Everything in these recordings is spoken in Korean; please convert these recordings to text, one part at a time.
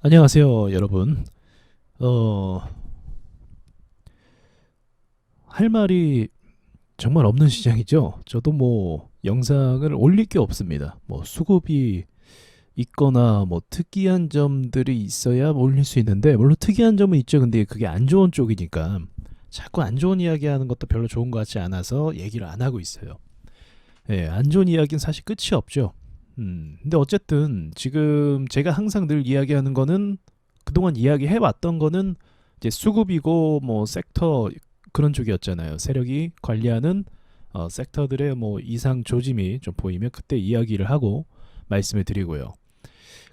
안녕하세요, 여러분. 어, 할 말이 정말 없는 시장이죠. 저도 뭐 영상을 올릴 게 없습니다. 뭐 수급이 있거나 뭐 특이한 점들이 있어야 올릴 수 있는데 물론 특이한 점은 있죠. 근데 그게 안 좋은 쪽이니까 자꾸 안 좋은 이야기 하는 것도 별로 좋은 것 같지 않아서 얘기를 안 하고 있어요. 예, 안 좋은 이야기는 사실 끝이 없죠. 음, 근데 어쨌든 지금 제가 항상 늘 이야기하는 거는 그동안 이야기해 왔던 거는 이제 수급이고 뭐 섹터 그런 쪽이었잖아요. 세력이 관리하는 어, 섹터들의 뭐 이상 조짐이 좀 보이면 그때 이야기를 하고 말씀을 드리고요.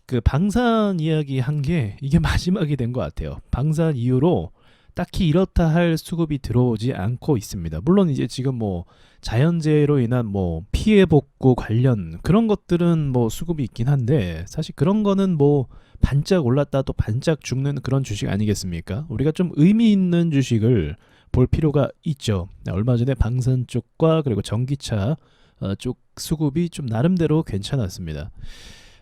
그 방산 이야기 한 게 이게 마지막이 된 것 같아요. 방산 이후로 딱히 이렇다 할 수급이 들어오지 않고 있습니다. 물론 이제 지금 뭐 자연재해로 인한 뭐 피해 복구 관련 그런 것들은 뭐 수급이 있긴 한데 사실 그런 거는 뭐 반짝 올랐다 또 반짝 죽는 그런 주식 아니겠습니까? 우리가 좀 의미 있는 주식을 볼 필요가 있죠. 얼마 전에 방산 쪽과 그리고 전기차 어, 쪽 수급이 좀 나름대로 괜찮았습니다.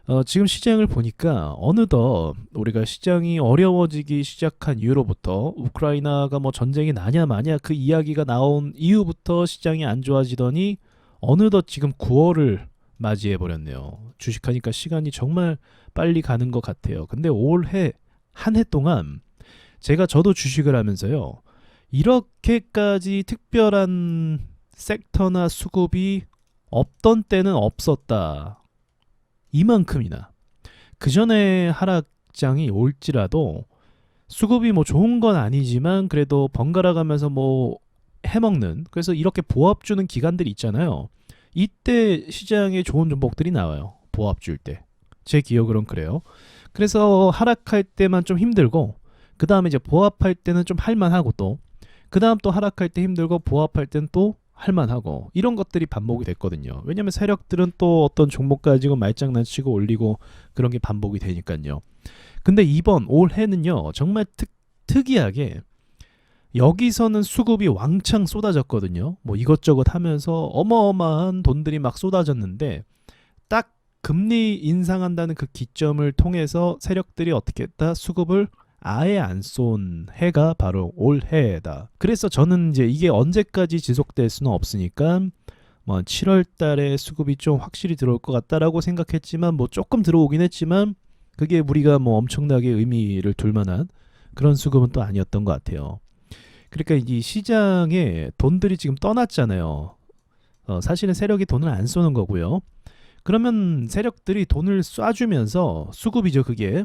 어, 지금 시장을 보니까 어느덧 우리가 시장이 어려워지기 시작한 이후로부터 우크라이나가 뭐 전쟁이 나냐 마냐 그 이야기가 나온 이후부터 시장이 안 좋아지더니 어느덧 지금 9월을 맞이해 버렸네요. 주식하니까 시간이 정말 빨리 가는 것 같아요. 근데 올해 한 해 동안 제가 저도 주식을 하면서요. 이렇게까지 특별한 섹터나 수급이 없던 때는 없었다. 이만큼이나 그 전에 하락장이 올지라도 수급이 뭐 좋은 건 아니지만 그래도 번갈아 가면서 뭐 해먹는 그래서 이렇게 보합 주는 기간들이 있잖아요. 이때 시장에 좋은 종목들이 나와요. 보합 줄 때. 제 기억으론 그래요. 그래서 하락할 때만 좀 힘들고 그 다음에 이제 보합할 때는 좀 할만하고 또 그 다음 또 하락할 때 힘들고 보합할 때는 또 할만하고 이런 것들이 반복이 됐거든요. 왜냐하면 세력들은 또 어떤 종목 가지고 말장난치고 올리고 그런 게 반복이 되니까요. 근데 이번 올해는요 정말 특, 특이하게 여기서는 수급이 왕창 쏟아졌거든요. 뭐 이것저것 하면서 어마어마한 돈들이 막 쏟아졌는데 딱 금리 인상한다는 그 기점을 통해서 세력들이 어떻게 했다 수급을 아예 안 쏜 해가 바로 올해다. 그래서 저는 이제 이게 언제까지 지속될 수는 없으니까 뭐 7월 달에 수급이 좀 확실히 들어올 것 같다라고 생각했지만 뭐 조금 들어오긴 했지만 그게 우리가 뭐 엄청나게 의미를 둘 만한 그런 수급은 또 아니었던 것 같아요. 그러니까 이 시장에 돈들이 지금 떠났잖아요. 어, 사실은 세력이 돈을 안 쏘는 거고요. 그러면 세력들이 돈을 쏴주면서 수급이죠, 그게.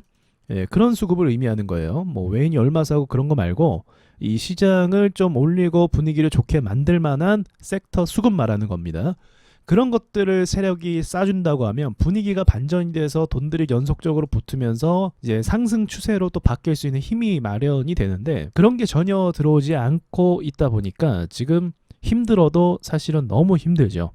예, 그런 수급을 의미하는 거예요. 뭐 외인이 얼마 사고 그런 거 말고 이 시장을 좀 올리고 분위기를 좋게 만들 만한 섹터 수급 말하는 겁니다. 그런 것들을 세력이 싸준다고 하면 분위기가 반전이 돼서 돈들이 연속적으로 붙으면서 이제 상승 추세로 또 바뀔 수 있는 힘이 마련이 되는데 그런 게 전혀 들어오지 않고 있다 보니까 지금 힘들어도 사실은 너무 힘들죠.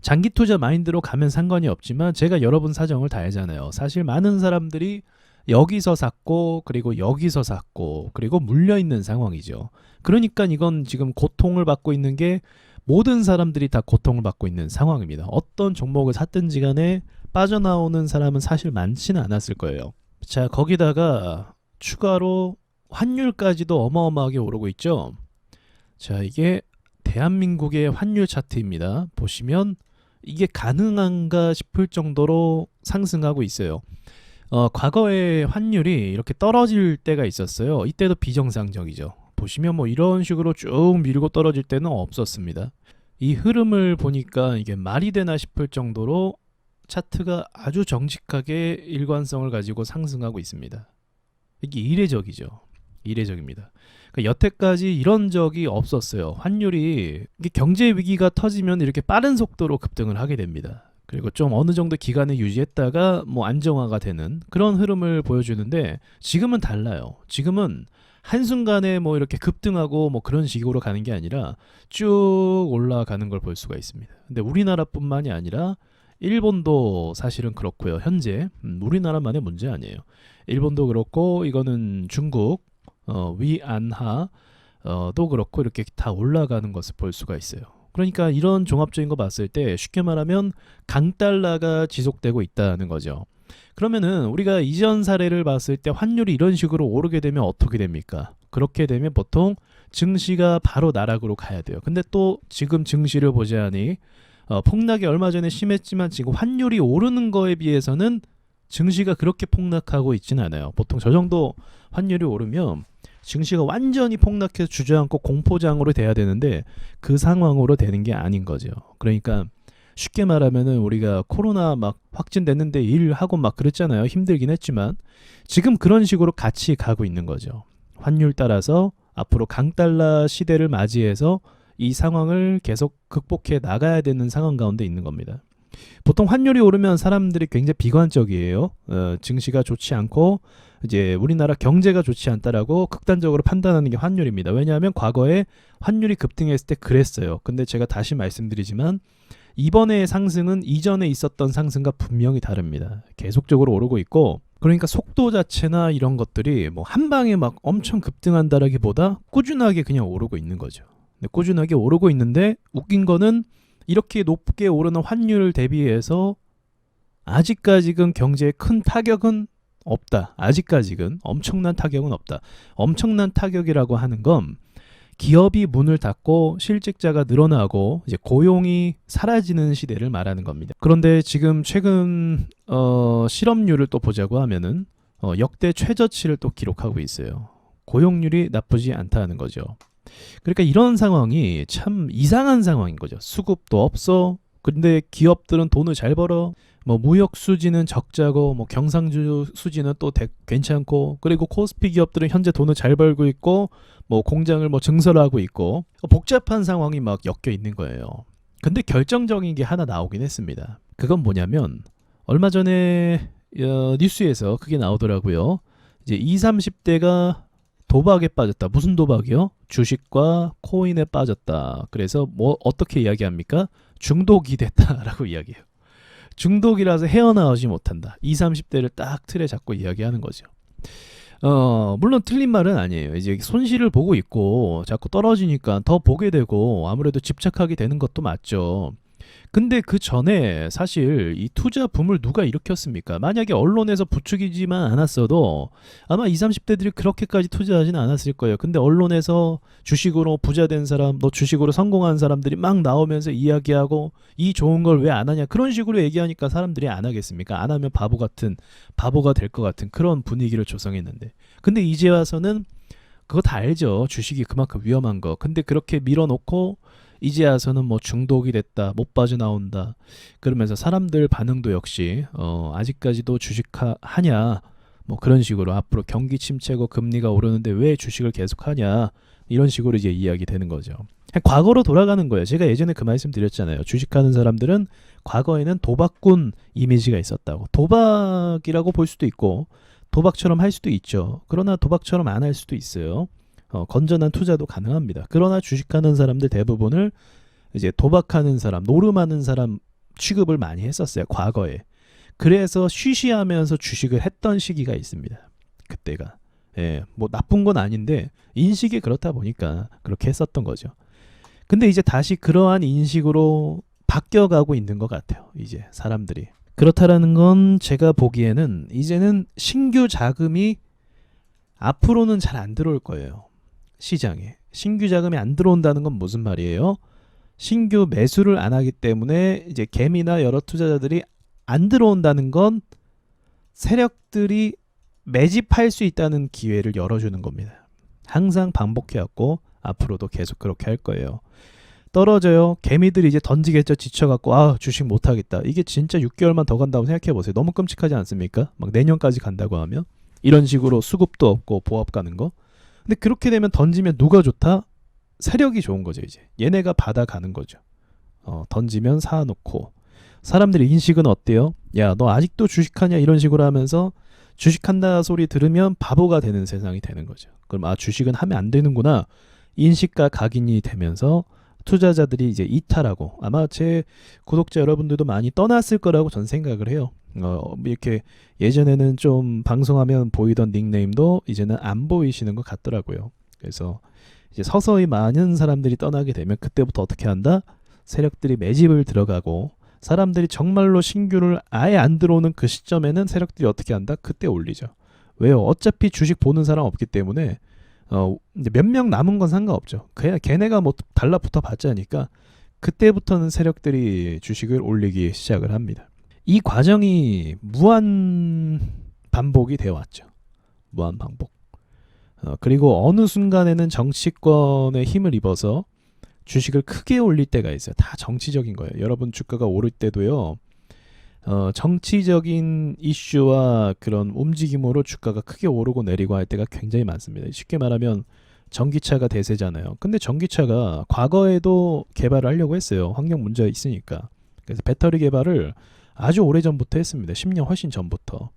장기 투자 마인드로 가면 상관이 없지만 제가 여러분 사정을 다 알잖아요. 사실 많은 사람들이 여기서 샀고 그리고 여기서 샀고 그리고 물려 있는 상황이죠. 그러니까 이건 지금 고통을 받고 있는 게 모든 사람들이 다 고통을 받고 있는 상황입니다. 어떤 종목을 샀든지 간에 빠져나오는 사람은 사실 많지는 않았을 거예요. 자, 거기다가 추가로 환율까지도 어마어마하게 오르고 있죠. 자, 이게 대한민국의 환율 차트입니다. 보시면 이게 가능한가 싶을 정도로 상승하고 있어요. 어, 과거에 환율이 이렇게 떨어질 때가 있었어요. 이때도 비정상적이죠. 보시면 뭐 이런 식으로 쭉 밀고 떨어질 때는 없었습니다. 이 흐름을 보니까 이게 말이 되나 싶을 정도로 차트가 아주 정직하게 일관성을 가지고 상승하고 있습니다. 이게 이례적이죠. 이례적입니다. 그러니까 여태까지 이런 적이 없었어요. 환율이 경제 위기가 터지면 이렇게 빠른 속도로 급등을 하게 됩니다. 그리고 좀 어느 정도 기간을 유지했다가 뭐 안정화가 되는 그런 흐름을 보여주는데 지금은 달라요. 지금은 한순간에 뭐 이렇게 급등하고 뭐 그런 식으로 가는 게 아니라 쭉 올라가는 걸 볼 수가 있습니다. 근데 우리나라뿐만이 아니라 일본도 사실은 그렇고요. 현재 음, 우리나라만의 문제 아니에요. 일본도 그렇고 이거는 중국 어, 위안하 어, 도 그렇고 이렇게 다 올라가는 것을 볼 수가 있어요. 그러니까 이런 종합적인 거 봤을 때 쉽게 말하면 강달러가 지속되고 있다는 거죠. 그러면은 우리가 이전 사례를 봤을 때 환율이 이런 식으로 오르게 되면 어떻게 됩니까? 그렇게 되면 보통 증시가 바로 나락으로 가야 돼요. 근데 또 지금 증시를 보자니 어, 폭락이 얼마 전에 심했지만 지금 환율이 오르는 거에 비해서는 증시가 그렇게 폭락하고 있지는 않아요. 보통 저 정도 환율이 오르면 증시가 완전히 폭락해서 주저앉고 공포장으로 돼야 되는데 그 상황으로 되는 게 아닌 거죠. 그러니까 쉽게 말하면은 우리가 코로나 막 확진됐는데 일하고 막 그랬잖아요. 힘들긴 했지만 지금 그런 식으로 같이 가고 있는 거죠. 환율 따라서 앞으로 강달러 시대를 맞이해서 이 상황을 계속 극복해 나가야 되는 상황 가운데 있는 겁니다. 보통 환율이 오르면 사람들이 굉장히 비관적이에요. 어, 증시가 좋지 않고 이제 우리나라 경제가 좋지 않다라고 극단적으로 판단하는 게 환율입니다. 왜냐하면 과거에 환율이 급등했을 때 그랬어요. 근데 제가 다시 말씀드리지만 이번의 상승은 이전에 있었던 상승과 분명히 다릅니다. 계속적으로 오르고 있고 그러니까 속도 자체나 이런 것들이 뭐 한 방에 막 엄청 급등한다라기보다 꾸준하게 그냥 오르고 있는 거죠. 꾸준하게 오르고 있는데 웃긴 거는 이렇게 높게 오르는 환율 대비해서 아직까지는 경제에 큰 타격은 없다. 아직까지는 엄청난 타격은 없다. 엄청난 타격이라고 하는 건 기업이 문을 닫고 실직자가 늘어나고 이제 고용이 사라지는 시대를 말하는 겁니다. 그런데 지금 최근 어, 실업률을 또 보자고 하면은 어, 역대 최저치를 또 기록하고 있어요. 고용률이 나쁘지 않다는 거죠. 그러니까 이런 상황이 참 이상한 상황인 거죠. 수급도 없어. 근데 기업들은 돈을 잘 벌어. 뭐 무역 수지는 적자고 뭐 경상주 수지는 또 대, 괜찮고 그리고 코스피 기업들은 현재 돈을 잘 벌고 있고 뭐 공장을 뭐 증설하고 있고 복잡한 상황이 막 엮여 있는 거예요. 근데 결정적인 게 하나 나오긴 했습니다. 그건 뭐냐면 얼마 전에 어, 뉴스에서 그게 나오더라고요. 이제 20, 30대가 도박에 빠졌다. 무슨 도박이요? 주식과 코인에 빠졌다. 그래서 뭐 어떻게 이야기합니까? 중독이 됐다라고 이야기해요. 중독이라서 헤어나오지 못한다. 20, 30대를 딱 틀에 잡고 이야기하는 거죠. 어, 물론 틀린 말은 아니에요. 이제 손실을 보고 있고 자꾸 떨어지니까 더 보게 되고 아무래도 집착하게 되는 것도 맞죠. 근데 그 전에 사실 이 투자 붐을 누가 일으켰습니까? 만약에 언론에서 부추기지만 않았어도 아마 20, 30대들이 그렇게까지 투자하지는 않았을 거예요. 근데 언론에서 주식으로 부자 된 사람, 너 주식으로 성공한 사람들이 막 나오면서 이야기하고 이 좋은 걸 왜 안 하냐 그런 식으로 얘기하니까 사람들이 안 하겠습니까? 안 하면 바보 같은 바보가 될 것 같은 그런 분위기를 조성했는데 근데 이제 와서는 그거 다 알죠. 주식이 그만큼 위험한 거. 근데 그렇게 밀어놓고 이제 와서는 뭐 중독이 됐다, 못 빠져나온다. 그러면서 사람들 반응도 역시 어, 아직까지도 주식하냐 뭐 그런 식으로 앞으로 경기 침체고 금리가 오르는데 왜 주식을 계속하냐 이런 식으로 이제 이야기 되는 거죠. 과거로 돌아가는 거예요. 제가 예전에 그 말씀 드렸잖아요. 주식하는 사람들은 과거에는 도박꾼 이미지가 있었다고. 도박이라고 볼 수도 있고 도박처럼 할 수도 있죠. 그러나 도박처럼 안 할 수도 있어요. 어, 건전한 투자도 가능합니다. 그러나 주식하는 사람들 대부분을 이제 도박하는 사람, 노름하는 사람 취급을 많이 했었어요. 과거에. 그래서 쉬쉬하면서 주식을 했던 시기가 있습니다. 그때가. 예, 뭐 나쁜 건 아닌데 인식이 그렇다 보니까 그렇게 했었던 거죠. 근데 이제 다시 그러한 인식으로 바뀌어가고 있는 것 같아요. 이제 사람들이. 그렇다라는 건 제가 보기에는 이제는 신규 자금이 앞으로는 잘 안 들어올 거예요. 시장에. 신규 자금이 안 들어온다는 건 무슨 말이에요? 신규 매수를 안 하기 때문에 이제 개미나 여러 투자자들이 안 들어온다는 건 세력들이 매집할 수 있다는 기회를 열어주는 겁니다. 항상 반복해왔고 앞으로도 계속 그렇게 할 거예요. 떨어져요. 개미들이 이제 던지겠죠. 지쳐갖고 아 주식 못하겠다. 이게 진짜 6개월만 더 간다고 생각해보세요. 너무 끔찍하지 않습니까? 막 내년까지 간다고 하면 이런 식으로 수급도 없고 보합 가는 거. 근데 그렇게 되면 던지면 누가 좋다? 세력이 좋은 거죠 이제. 얘네가 받아가는 거죠. 어, 던지면 사놓고 사람들의 인식은 어때요? 야 너 아직도 주식하냐 이런 식으로 하면서 주식한다 소리 들으면 바보가 되는 세상이 되는 거죠. 그럼 아 주식은 하면 안 되는구나 인식과 각인이 되면서 투자자들이 이제 이탈하고 아마 제 구독자 여러분들도 많이 떠났을 거라고 전 생각을 해요. 어, 이렇게 예전에는 좀 방송하면 보이던 닉네임도 이제는 안 보이시는 것 같더라고요. 그래서 이제 서서히 많은 사람들이 떠나게 되면 그때부터 어떻게 한다? 세력들이 매집을 들어가고 사람들이 정말로 신규를 아예 안 들어오는 그 시점에는 세력들이 어떻게 한다? 그때 올리죠. 왜요? 어차피 주식 보는 사람 없기 때문에 어 몇 명 남은 건 상관없죠. 그냥 걔네가 뭐 달라붙어 봤자니까 그때부터는 세력들이 주식을 올리기 시작을 합니다. 이 과정이 무한 반복이 되어 왔죠. 무한 반복. 어, 그리고 어느 순간에는 정치권의 힘을 입어서 주식을 크게 올릴 때가 있어요. 다 정치적인 거예요. 여러분 주가가 오를 때도요. 어, 정치적인 이슈와 그런 움직임으로 주가가 크게 오르고 내리고 할 때가 굉장히 많습니다. 쉽게 말하면 전기차가 대세잖아요. 근데 전기차가 과거에도 개발을 하려고 했어요. 환경 문제가 있으니까. 그래서 배터리 개발을 아주 오래 전부터 했습니다. 10년 훨씬 전부터.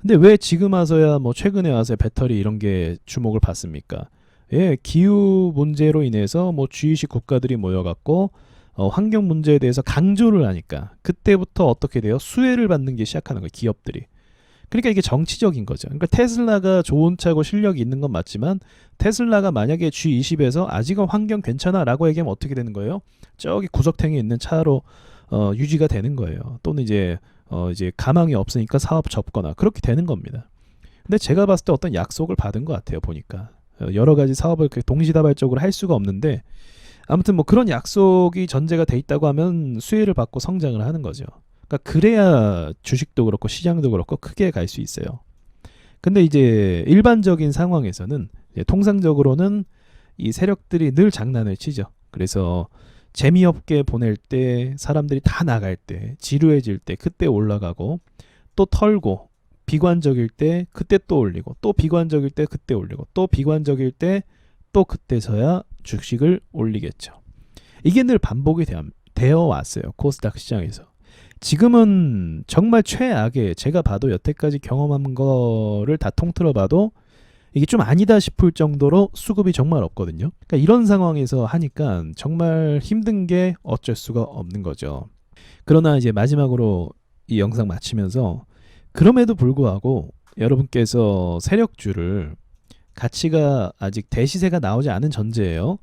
근데 왜 지금 와서야 뭐 최근에 와서 배터리 이런 게 주목을 받습니까? 예, 기후 문제로 인해서 뭐 G20 국가들이 모여갖고 어, 환경 문제에 대해서 강조를 하니까 그때부터 어떻게 돼요? 수혜를 받는 게 시작하는 거예요. 기업들이. 그러니까 이게 정치적인 거죠. 그러니까 테슬라가 좋은 차고 실력이 있는 건 맞지만 테슬라가 만약에 G20에서 아직은 환경 괜찮아라고 얘기하면 어떻게 되는 거예요? 저기 구석탱이에 있는 차로 어, 유지가 되는 거예요. 또는 이제 어, 이제 가망이 없으니까 사업 접거나 그렇게 되는 겁니다. 근데 제가 봤을 때 어떤 약속을 받은 것 같아요. 보니까 어, 여러 가지 사업을 동시다발적으로 할 수가 없는데 아무튼 뭐 그런 약속이 전제가 돼 있다고 하면 수혜를 받고 성장을 하는 거죠. 그러니까 그래야 주식도 그렇고 시장도 그렇고 크게 갈 수 있어요. 근데 이제 일반적인 상황에서는 이제 통상적으로는 이 세력들이 늘 장난을 치죠. 그래서 재미없게 보낼 때 사람들이 다 나갈 때 지루해질 때 그때 올라가고 또 털고 비관적일 때 그때 또 올리고 또 비관적일 때 그때 올리고 또 비관적일 때 또 그때서야 주식을 올리겠죠. 이게 늘 반복이 되어, 왔어요. 코스닥 시장에서. 지금은 정말 최악의 제가 봐도 여태까지 경험한 거를 다 통틀어 봐도 이게 좀 아니다 싶을 정도로 수급이 정말 없거든요. 그러니까 이런 상황에서 하니까 정말 힘든 게 어쩔 수가 없는 거죠. 그러나 이제 마지막으로 이 영상 마치면서 그럼에도 불구하고 여러분께서 세력주를 가치가 아직 대시세가 나오지 않은 전제예요.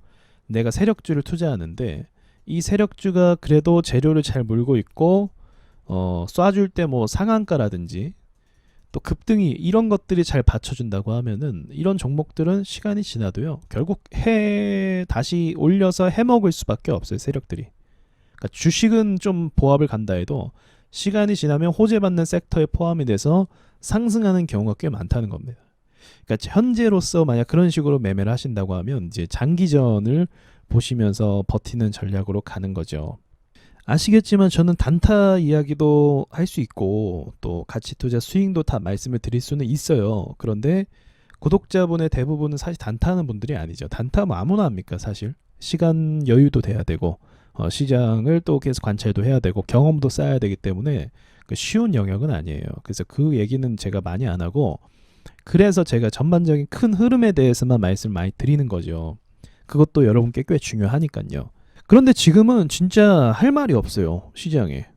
내가 세력주를 투자하는데 이 세력주가 그래도 재료를 잘 물고 있고 어, 쏴줄 때 뭐 상한가라든지 또 급등이 이런 것들이 잘 받쳐준다고 하면은 이런 종목들은 시간이 지나도요 결국 해 다시 올려서 해먹을 수밖에 없어요 세력들이 그러니까 주식은 좀 보합을 간다 해도 시간이 지나면 호재받는 섹터에 포함이 돼서 상승하는 경우가 꽤 많다는 겁니다 그러니까 현재로서 만약 그런 식으로 매매를 하신다고 하면 이제 장기전을 보시면서 버티는 전략으로 가는 거죠. 아시겠지만 저는 단타 이야기도 할 수 있고 또 가치 투자 스윙도 다 말씀을 드릴 수는 있어요. 그런데 구독자분의 대부분은 사실 단타하는 분들이 아니죠. 단타 뭐 아무나 합니까 사실. 시간 여유도 돼야 되고 어, 시장을 또 계속 관찰도 해야 되고 경험도 쌓아야 되기 때문에 그 쉬운 영역은 아니에요. 그래서 그 얘기는 제가 많이 안 하고 그래서 제가 전반적인 큰 흐름에 대해서만 말씀을 많이 드리는 거죠. 그것도 여러분께 꽤 중요하니까요. 그런데 지금은 진짜 할 말이 없어요. 시장에.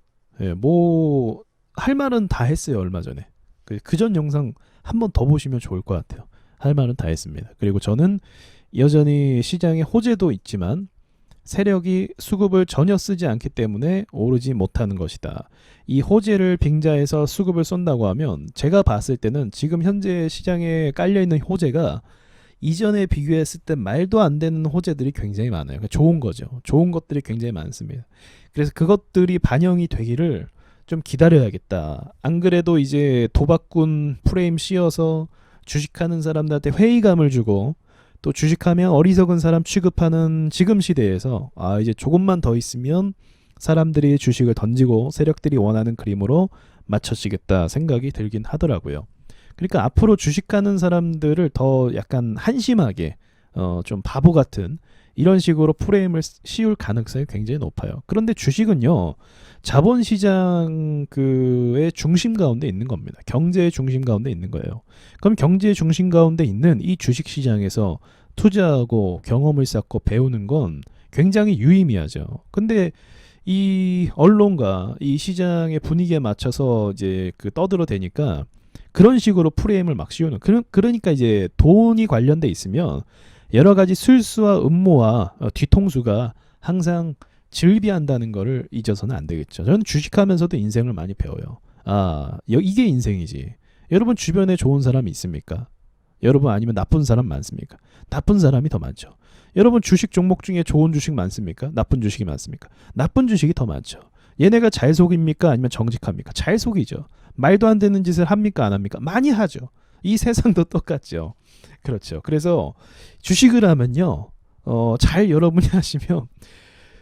예, 뭐, 할 말은 다 했어요. 얼마 전에. 그 전 영상 한 번 더 보시면 좋을 것 같아요. 할 말은 다 했습니다. 그리고 저는 여전히 시장에 호재도 있지만 세력이 수급을 전혀 쓰지 않기 때문에 오르지 못하는 것이다. 이 호재를 빙자해서 수급을 쏜다고 하면 제가 봤을 때는 지금 현재 시장에 깔려 있는 호재가 이전에 비교했을 때 말도 안 되는 호재들이 굉장히 많아요. 그러니까 좋은 거죠. 좋은 것들이 굉장히 많습니다. 그래서 그것들이 반영이 되기를 좀 기다려야겠다. 안 그래도 이제 도박꾼 프레임 씌워서 주식하는 사람들한테 회의감을 주고 또 주식하면 어리석은 사람 취급하는 지금 시대에서 아 이제 조금만 더 있으면 사람들이 주식을 던지고 세력들이 원하는 그림으로 맞춰지겠다 생각이 들긴 하더라고요. 그러니까 앞으로 주식하는 사람들을 더 약간 한심하게 어, 좀 바보 같은 이런 식으로 프레임을 씌울 가능성이 굉장히 높아요. 그런데 주식은요, 자본시장 그의 중심 가운데 있는 겁니다. 경제의 중심 가운데 있는 거예요. 그럼 경제의 중심 가운데 있는 이 주식시장에서 투자하고 경험을 쌓고 배우는 건 굉장히 유의미하죠. 근데 이 언론과 이 시장의 분위기에 맞춰서 이제 그 떠들어 대니까 그런 식으로 프레임을 막 씌우는 그러, 그러니까 이제 돈이 관련돼 있으면 여러 가지 술수와 음모와 어, 뒤통수가 항상 즐비한다는 거를 잊어서는 안 되겠죠. 저는 주식하면서도 인생을 많이 배워요. 아, 여- 이게 인생이지. 여러분 주변에 좋은 사람이 있습니까? 여러분 아니면 나쁜 사람 많습니까? 나쁜 사람이 더 많죠. 여러분 주식 종목 중에 좋은 주식 많습니까? 나쁜 주식이 많습니까? 나쁜 주식이 더 많죠. 얘네가 잘 속입니까? 아니면 정직합니까? 잘 속이죠. 말도 안 되는 짓을 합니까? 안 합니까? 많이 하죠. 이 세상도 똑같죠. 그렇죠. 그래서 주식을 하면요. 어, 잘 여러분이 하시면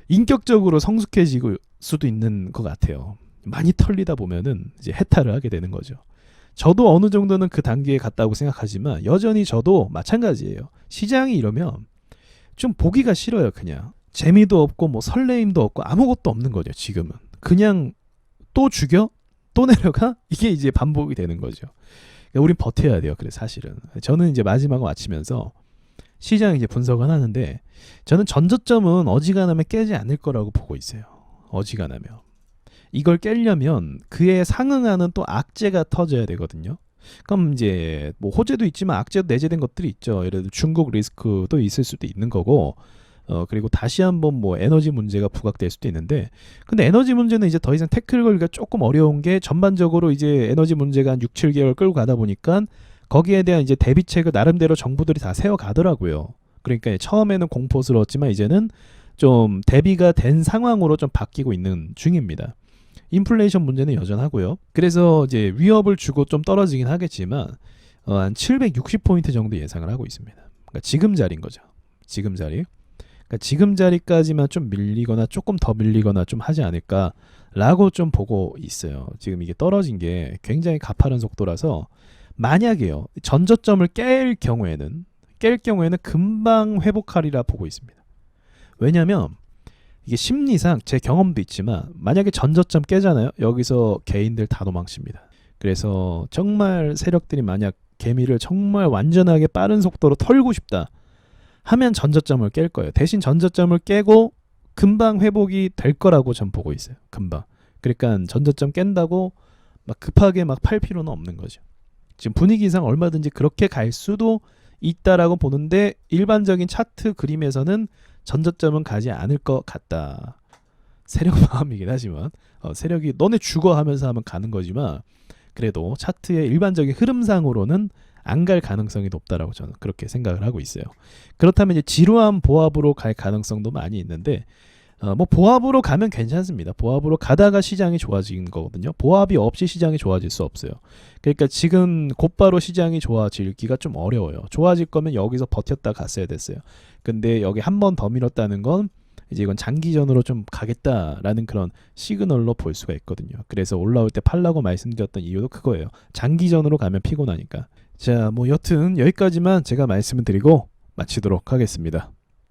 인격적으로 성숙해지고 수도 있는 것 같아요. 많이 털리다 보면은 이제 해탈을 하게 되는 거죠. 저도 어느 정도는 그 단계에 갔다고 생각하지만 여전히 저도 마찬가지예요. 시장이 이러면 좀 보기가 싫어요, 그냥. 재미도 없고 뭐 설레임도 없고 아무것도 없는 거죠, 지금은. 그냥 또 죽여? 또 내려가? 이게 이제 반복이 되는 거죠. 우린 버텨야 돼요, 그래 사실은. 저는 이제 마지막을 마치면서 시장 이제 분석을 하는데 저는 전저점은 어지간하면 깨지 않을 거라고 보고 있어요. 어지간하면. 이걸 깨려면 그에 상응하는 또 악재가 터져야 되거든요. 그럼 이제 뭐 호재도 있지만 악재도 내재된 것들이 있죠. 예를 들어 중국 리스크도 있을 수도 있는 거고 어 그리고 다시 한번 뭐 에너지 문제가 부각될 수도 있는데 근데 에너지 문제는 이제 더 이상 태클 걸기가 조금 어려운 게 전반적으로 이제 에너지 문제가 한 6, 7개월 끌고 가다 보니까 거기에 대한 이제 대비책을 나름대로 정부들이 다 세워 가더라고요. 그러니까 처음에는 공포스러웠지만 이제는 좀 대비가 된 상황으로 좀 바뀌고 있는 중입니다. 인플레이션 문제는 여전하고요. 그래서 이제 위협을 주고 좀 떨어지긴 하겠지만 어, 한 760포인트 정도 예상을 하고 있습니다. 그러니까 지금 자리인 거죠. 지금 자리. 그러니까 지금 자리까지만 좀 밀리거나 조금 더 밀리거나 좀 하지 않을까라고 좀 보고 있어요. 지금 이게 떨어진 게 굉장히 가파른 속도라서 만약에요 전저점을 깰 경우에는 깰 경우에는 금방 회복하리라 보고 있습니다. 왜냐하면 이게 심리상 제 경험도 있지만 만약에 전저점 깨잖아요. 여기서 개인들 다 도망칩니다. 그래서 정말 세력들이 만약 개미를 정말 완전하게 빠른 속도로 털고 싶다 하면 전저점을 깰 거예요. 대신 전저점을 깨고 금방 회복이 될 거라고 전 보고 있어요. 금방. 그러니까 전저점 깬다고 막 급하게 막 팔 필요는 없는 거죠. 지금 분위기상 얼마든지 그렇게 갈 수도 있다라고 보는데 일반적인 차트 그림에서는 전저점은 가지 않을 것 같다. 세력 마음이긴 하지만 어, 세력이 너네 죽어 하면서 하면 가는 거지만 그래도 차트의 일반적인 흐름상으로는 안 갈 가능성이 높다라고 저는 그렇게 생각을 하고 있어요. 그렇다면 이제 지루한 보합으로 갈 가능성도 많이 있는데 어, 뭐 보합으로 가면 괜찮습니다. 보합으로 가다가 시장이 좋아지는 거거든요. 보합이 없이 시장이 좋아질 수 없어요. 그러니까 지금 곧바로 시장이 좋아지기가 좀 어려워요. 좋아질 거면 여기서 버텼다 갔어야 됐어요. 근데 여기 한 번 더 밀었다는 건 이제 이건 장기전으로 좀 가겠다라는 그런 시그널로 볼 수가 있거든요. 그래서 올라올 때 팔라고 말씀드렸던 이유도 그거예요. 장기전으로 가면 피곤하니까. 자, 뭐 여튼 여기까지만 제가 말씀을 드리고 마치도록 하겠습니다.